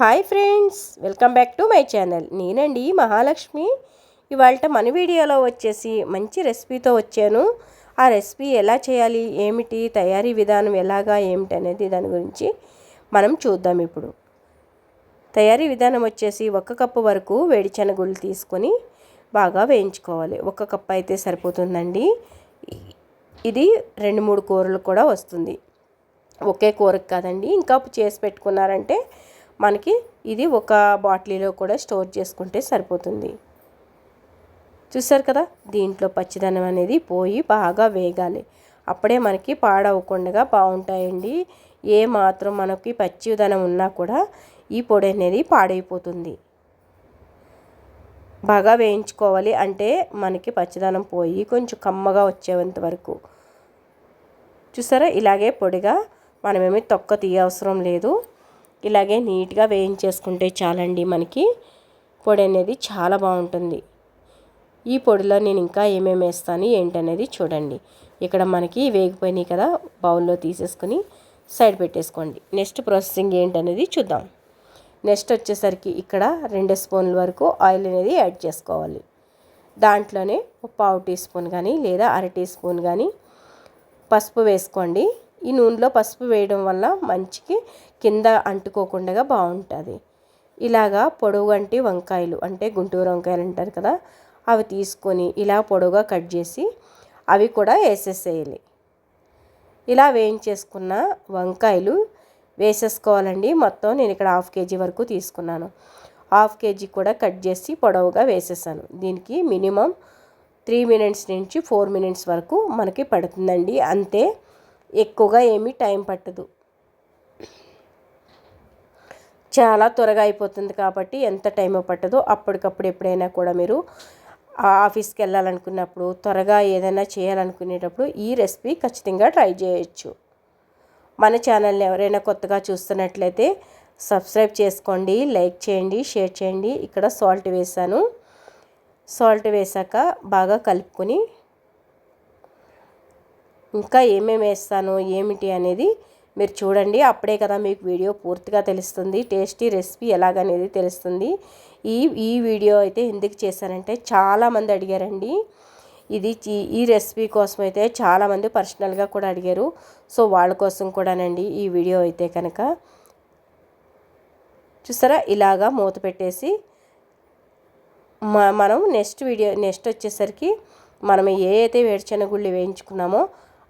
Hi friends welcome back to my channel నేనండి మహాలక్ష్మి. ఇవాళ మన వీడియోలో వచ్చేసి మంచి రెసిపీతో వచ్చాను. ఆ రెసిపీ ఎలా చేయాలి ఏమిటి తయారీ విధానం ఎలాగా ఏమిటి అనేది దాని గురించి మనం చూద్దాం ఇప్పుడు. తయారీ విధానం వచ్చేసి ఒక కప్పు వరకు వేడి శనగుళ్ళు తీసుకొని బాగా వేయించుకోవాలి. ఒక కప్పు అయితే సరిపోతుందండి. ఇది రెండు మూడు కూరలు కూడా వస్తుంది. ఒకే కూరకు కాదండి. ఇంకా చేసి పెట్టుకున్నారంటే మనకి ఇది ఒక బాటిలీలో కూడా స్టోర్ చేసుకుంటే సరిపోతుంది. చూసారు కదా? దీంట్లో పచ్చిదనం అనేది పోయి బాగా వేగాలి. అప్పుడే మనకి పాడవకుండా బాగుంటాయండి. ఏ మాత్రం మనకి పచ్చిదనం ఉన్నా కూడా ఈ పొడి అనేది పాడైపోతుంది. బాగా వేయించుకోవాలి అంటే మనకి పచ్చిదనం పోయి కొంచెం కమ్మగా వచ్చేంత వరకు. చూసారా ఇలాగే పొడిగా మనమేమి తొక్క తీయవసరం లేదు. ఇలాగే నీట్గా వేయించేసుకుంటే చాలండి మనకి. పొడి అనేది చాలా బాగుంటుంది. ఈ పొడిలో నేను ఇంకా ఏమేమి వేస్తాను ఏంటనేది చూడండి. ఇక్కడ మనకి వేగిపోయినాయి కదా బౌల్లో తీసేసుకొని సైడ్ పెట్టేసుకోండి. నెక్స్ట్ ప్రాసెసింగ్ ఏంటనేది చూద్దాం. నెక్స్ట్ వచ్చేసరికి ఇక్కడ రెండు స్పూన్ల వరకు ఆయిల్ అనేది యాడ్ చేసుకోవాలి. దాంట్లోనే పావు టీ స్పూన్ కానీ లేదా అర టీ స్పూన్ కానీ పసుపు వేసుకోండి. ఈ నూనెలో పసుపు వేయడం వల్ల మంచికి కింద అంటుకోకుండా బాగుంటుంది ఇలాగా పొడవుగంటి వంకాయలు అంటే గుంటూరు వంకాయలు అంటారు కదా అవి తీసుకొని ఇలా పొడవుగా కట్ చేసి అవి కూడా వేసేసేయాలి. ఇలా వేయించేసుకున్న వంకాయలు వేసేసుకోవాలండి. మొత్తం నేను ఇక్కడ హాఫ్ కేజీ వరకు తీసుకున్నాను. హాఫ్ కేజీ కూడా కట్ చేసి పొడవుగా వేసేసాను. దీనికి మినిమం త్రీ మినిట్స్ నుంచి ఫోర్ మినిట్స్ వరకు మనకి పడుతుందండి. అంతే ఎక్కువగా ఏమీ టైం పట్టదు. చాలా త్వరగా అయిపోతుంది కాబట్టి ఎంత టైం పట్టదో అప్పటికప్పుడు ఎప్పుడైనా కూడా మీరు ఆఫీస్కి వెళ్ళాలనుకున్నప్పుడు త్వరగా ఏదైనా చేయాలనుకునేటప్పుడు ఈ రెసిపీ ఖచ్చితంగా ట్రై చేయొచ్చు. మన ఛానల్ని ఎవరైనా కొత్తగా చూస్తున్నట్లయితే సబ్స్క్రైబ్ చేసుకోండి లైక్ చేయండి షేర్ చేయండి. ఇక్కడ సాల్ట్ వేసాను. సాల్ట్ వేసాక బాగా కలుపుకొని ఇంకా ఏమేమి వేస్తాను ఏమిటి అనేది మీరు చూడండి అప్పుడే కదా మీకు వీడియో పూర్తిగా తెలుస్తుంది. టేస్టీ రెసిపీ ఎలాగనేది తెలుస్తుంది. ఈ ఈ వీడియో అయితే ఎందుకు చేశానంటే చాలామంది అడిగారండి. ఇది ఈ రెసిపీ కోసం అయితే చాలామంది పర్సనల్గా కూడా అడిగారు. సో వాళ్ళ కోసం కూడానండి ఈ వీడియో అయితే కనుక. చూసారా? ఇలాగా మూత పెట్టేసి మనం నెక్స్ట్ వీడియో నెక్స్ట్ వచ్చేసరికి మనం ఏ అయితే వేడిచెనగుళ్ళు వేయించుకున్నామో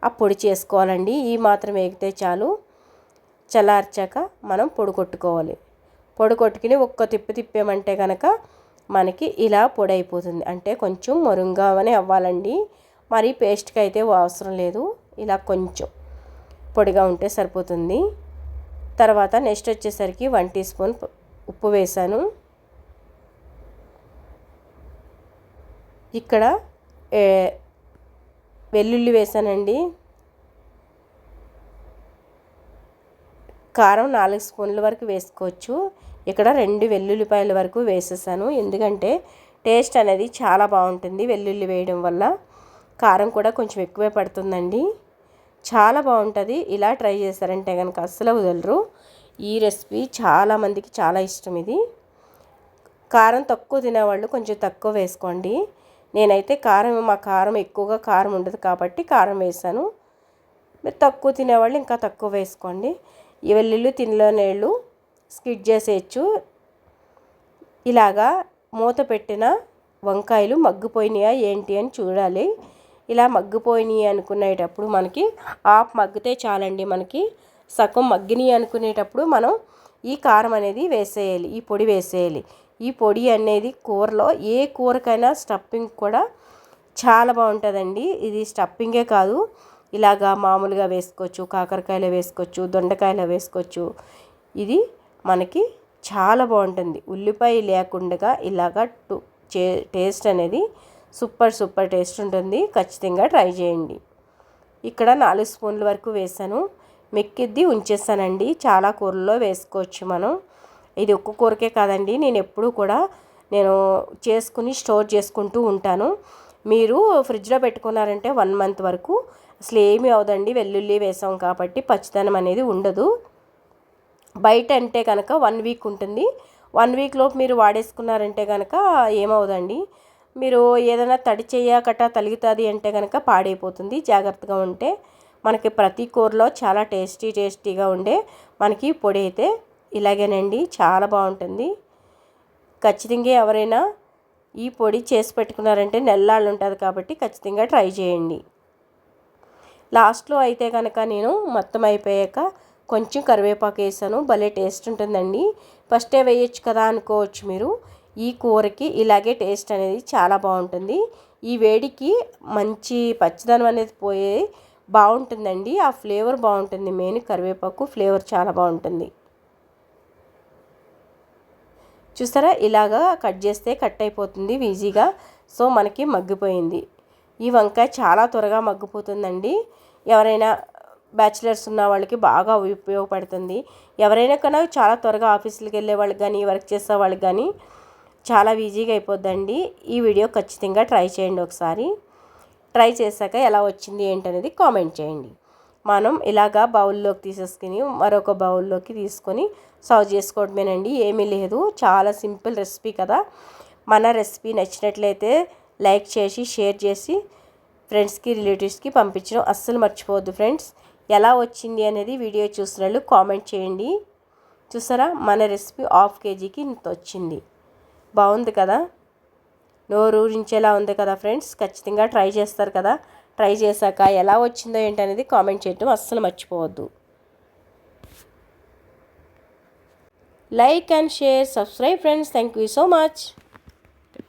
ఆ పొడి చేసుకోవాలండి. ఈ మాత్రం వేగితే చాలు. చల్లార్చాక మనం పొడి కొట్టుకోవాలి. పొడి కొట్టుకుని ఒక్క తిప్పి తిప్పామంటే కనుక మనకి ఇలా పొడి అయిపోతుంది. అంటే కొంచెం మరుంగానే అవ్వాలండి. మరి పేస్ట్కి అయితే అవసరం లేదు. ఇలా కొంచెం పొడిగా ఉంటే సరిపోతుంది. తర్వాత నెక్స్ట్ వచ్చేసరికి వన్ టీ స్పూన్ ఉప్పు వేసాను. ఇక్కడ వెల్లుల్లి వేసానండి. కారం నాలుగు స్పూన్ల వరకు వేసుకోవచ్చు. ఇక్కడ రెండు వెల్లుల్లిపాయల వరకు వేసేసాను. ఎందుకంటే టేస్ట్ అనేది చాలా బాగుంటుంది వెల్లుల్లి వేయడం వల్ల. కారం కూడా కొంచెం ఎక్కువే పడుతుందండి. చాలా బాగుంటుంది. ఇలా ట్రై చేశారంటే కనుక అస్సలు వదలరు. ఈ రెసిపీ చాలామందికి చాలా ఇష్టం ఇది. కారం తక్కువ తినేవాళ్ళు కొంచెం తక్కువ వేసుకోండి. నేనైతే కారం మా కారం ఎక్కువగా కారం ఉండదు కాబట్టి కారం వేసాను. మీరు తక్కువ తినేవాళ్ళు ఇంకా తక్కువ వేసుకోండి. ఈ వెల్లుల్లి తినలో స్కిడ్ చేసేయచ్చు. ఇలాగా మూత పెట్టిన వంకాయలు మగ్గిపోయినాయా ఏంటి అని చూడాలి. ఇలా మగ్గిపోయినాయి అనుకునేటప్పుడు మనకి ఆఫ్ మగ్గితే చాలండి మనకి. సగం మగ్గినాయి అనుకునేటప్పుడు మనం ఈ కారం అనేది వేసేయాలి ఈ పొడి వేసేయాలి. ఈ పొడి అనేది కూరలో ఏ కూరకైనా స్టఫింగ్ కూడా చాలా బాగుంటుందండి. ఇది స్టఫింగే కాదు. ఇలాగా మామూలుగా వేసుకోవచ్చు కాకరకాయలు వేసుకోవచ్చు దొండకాయలు వేసుకోవచ్చు. ఇది మనకి చాలా బాగుంటుంది. ఉల్లిపాయ లేకుండా ఇలాగా చే టేస్ట్ అనేది సూపర్ సూపర్ టేస్ట్ ఉంటుంది. ఖచ్చితంగా ట్రై చేయండి. ఇక్కడ నాలుగు స్పూన్ల వరకు వేసాను. మెక్కిద్ది ఉంచేసానండి. చాలా కూరల్లో వేసుకోవచ్చు మనం. ఇది ఒక్క కూరకే కాదండి. నేను ఎప్పుడూ కూడా నేను చేసుకుని స్టోర్ చేసుకుంటూ ఉంటాను. మీరు ఫ్రిడ్జ్లో పెట్టుకున్నారంటే వన్ మంత్ వరకు. అసలు ఏమీ అవదండి. వెల్లుల్లి వేసాం కాబట్టి పచ్చిదనం అనేది ఉండదు. బయట అంటే కనుక వన్ వీక్ ఉంటుంది. వన్ వీక్లోపు మీరు వాడేసుకున్నారంటే కనుక ఏమవుదండి. మీరు ఏదైనా తడి చేయకట తలుగుతుంది అంటే కనుక పాడైపోతుంది. జాగ్రత్తగా ఉంటే మనకి ప్రతి కూరలో చాలా టేస్టీ టేస్టీగా ఉండే మనకి పొడి అయితే ఇలాగేనండి చాలా బాగుంటుంది. ఖచ్చితంగా ఎవరైనా ఈ పొడి చేసి పెట్టుకున్నారంటే నెల్లాళ్ళు ఉంటుంది కాబట్టి ఖచ్చితంగా ట్రై చేయండి. లాస్ట్లో అయితే కనుక నేను మొత్తం అయిపోయాక కొంచెం కరివేపాకు వేసాను భలే టేస్ట్ ఉంటుందండి. ఫస్టే వేయచ్చు కదా అనుకోవచ్చు మీరు. ఈ కూరకి ఇలాగే టేస్ట్ అనేది చాలా బాగుంటుంది. ఈ వేడికి మంచి పచ్చదనం అనేది పోయే బాగుంటుందండి. ఆ ఫ్లేవర్ బాగుంటుంది మెయిన్ కరివేపాకు ఫ్లేవర్ చాలా బాగుంటుంది. చూసారా ఇలాగా కట్ చేస్తే కట్ అయిపోతుంది ఈజీగా. సో మనకి మగ్గిపోయింది. ఈ వంకాయ చాలా త్వరగా మగ్గిపోతుందండి. ఎవరైనా బ్యాచిలర్స్ ఉన్న వాళ్ళకి బాగా ఉపయోగపడుతుంది. ఎవరైనా కన్నా చాలా త్వరగా ఆఫీసులకు వెళ్ళే వాళ్ళకి కానీ వర్క్ చేసే వాళ్ళకి కానీ చాలా ఈజీగా అయిపోద్దండి. ఈ వీడియో ఖచ్చితంగా ట్రై చేయండి ఒకసారి. ట్రై చేశాక ఎలా వచ్చింది ఏంటనేది కామెంట్ చేయండి. మనం ఇలాగా బౌల్లోకి తీసేసుకుని మరొక బౌల్లోకి తీసుకొని సర్వ్ చేసుకోవడమేనండి. ఏమీ లేదు. చాలా సింపుల్ రెసిపీ కదా. మన రెసిపీ నచ్చినట్లయితే లైక్ చేసి షేర్ చేసి ఫ్రెండ్స్కి రిలేటివ్స్కి పంపించడం అస్సలు మర్చిపోవద్దు ఫ్రెండ్స్. ఎలా వచ్చింది అనేది వీడియో చూసిన కామెంట్ చేయండి. చూసారా? మన రెసిపీ హాఫ్ కేజీకి ఇంత వచ్చింది. బాగుంది కదా? నోరూరించేలా ఉంది కదా ఫ్రెండ్స్. ఖచ్చితంగా ట్రై చేస్తారు కదా. ట్రై చేశాక ఎలా వచ్చిందో ఏంటనేది కామెంట్ చేయడం అస్సలు మర్చిపోవద్దు. Like and share subscribe friends thank you so much.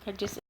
Cut చేసి